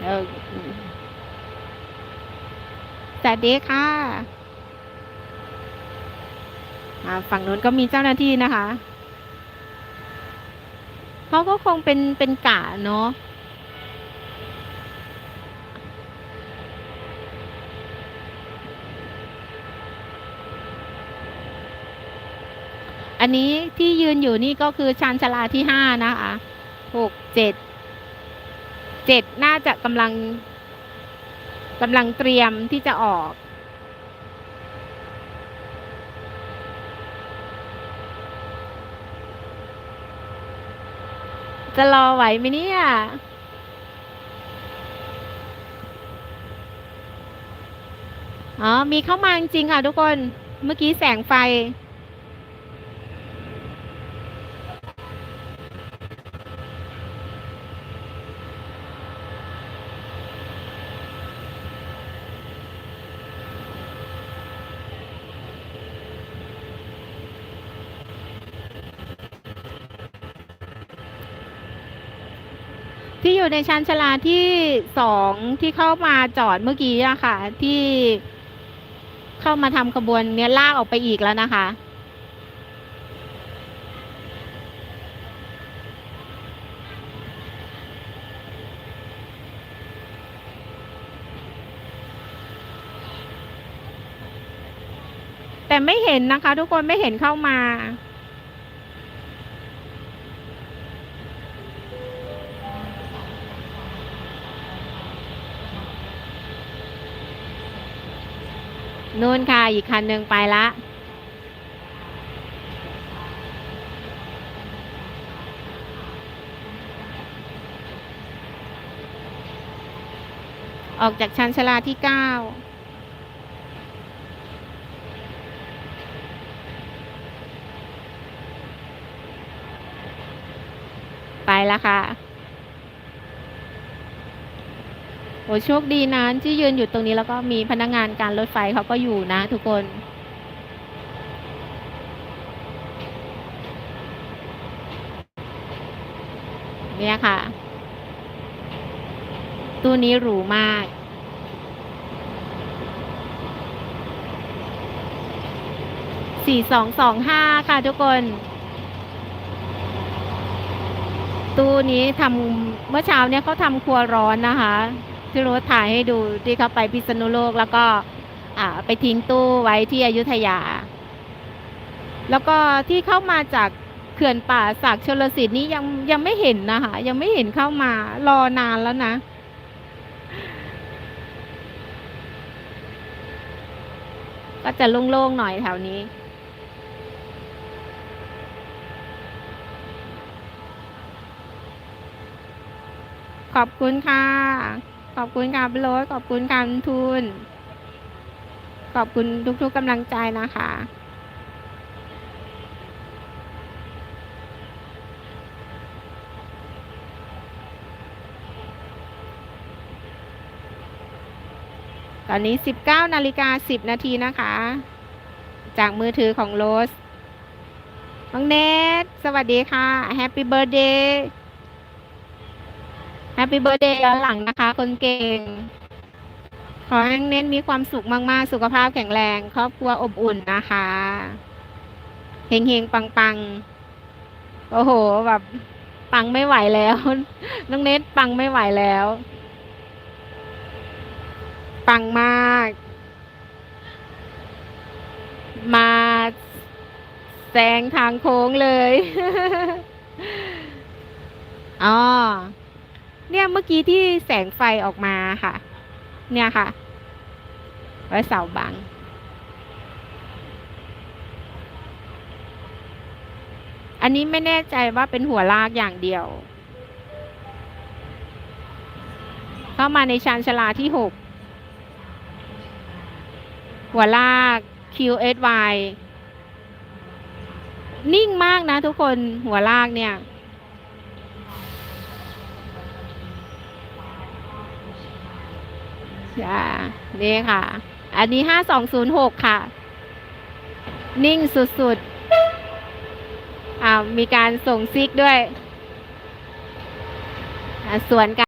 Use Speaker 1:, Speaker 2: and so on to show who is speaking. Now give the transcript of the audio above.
Speaker 1: สวัสดีค่ะฝั่งนู้นก็มีเจ้าหน้าที่นะคะเขาก็คงเป็นเป็นกะเนาะอันนี้ที่ยืนอยู่นี่ก็คือชานชลาที่ห้านะคะหกเจ็ด เจ็ดน่าจะกำลังกำลังเตรียมที่จะออก จะรอไหวไหมเนี่ยอ๋อ มีเข้ามาจริงค่ะทุกคน เมื่อกี้แสงไฟ ที่อยู่ในชั้นชลาที่สองที่เข้ามาจอดเมื่อกี้อะค่ะ ที่เข้ามาทำขบวนเนี้ยลากออกไปอีกแล้วนะคะ แต่ไม่เห็นนะคะ ทุกคนไม่เห็นเข้ามา นู่นค่ะอีกคันหนึ่งไปละออกจากชั้นชาลาที่เก้าไปแล้วค่ะ โอ้โชคดีนะที่ยืนอยู่ตรงนี้แล้วก็มีพนักงานการรถไฟเขาก็อยู่นะ ทุกคน เนี่ยค่ะ ตู้นี้หรูมาก สี่สองสองห้าค่ะทุกคน ตู้นี้ทำเมื่อเช้าเนี่ยเขาทำครัวร้อนนะคะ ที่รู้ถ่ายให้ดูที่เขาไปพิษณุโลกแล้วก็ไปทิ้งตู้ไว้ที่อยุธยา แล้วก็ที่เข้ามาจากเขื่อนป่าสักชลสิทธิ์นี้ยังยังไม่เห็นนะคะยังไม่เห็นเข้ามารอนานแล้วนะก็จะโล่งๆหน่อยแถวนี้ ขอบคุณค่ะ ขอบคุณค่ะพี่โรสขอบคุณการทุน ขอบคุณทุกๆกำลังใจนะคะตอนนี้ 19นาฬิกา10 นาทีนะคะ จากมือถือของโรสน้องเนทสวัสดีค่ะ แฮปปี้เบิร์ a เดย์ ปปี้เบิร์เดย์ย้อนหลังนะคะ คนเก่ง ขอให้น้องเน้นมีความสุขมากๆ สุขภาพแข็งแรง ครอบครัวอบอุ่นนะคะเฮงๆ ปังๆ โอ้โห แบบ ปังไม่ไหวแล้ว น้องเนทปังไม่ไหวแล้ว ปังมาก มาแซงทางโค้งเลย อ๋อ เนี่ยเมื่อกี้ที่แสงไฟออกมาค่ะ เนี่ยค่ะ ไว้เสาบัง อันนี้ไม่แน่ใจว่าเป็นหัวลากอย่างเดียว เข้ามาในชานชลาที่หกหัวลาก QSY นิ่งมากนะทุกคนหัวลากเนี่ย จ้านี่ค่ะ อันนี้ห้าสองศูนย์หกค่ะ นิ่งสุดๆ อ่ามีการส่งซิกด้วยอ่าสวนกัน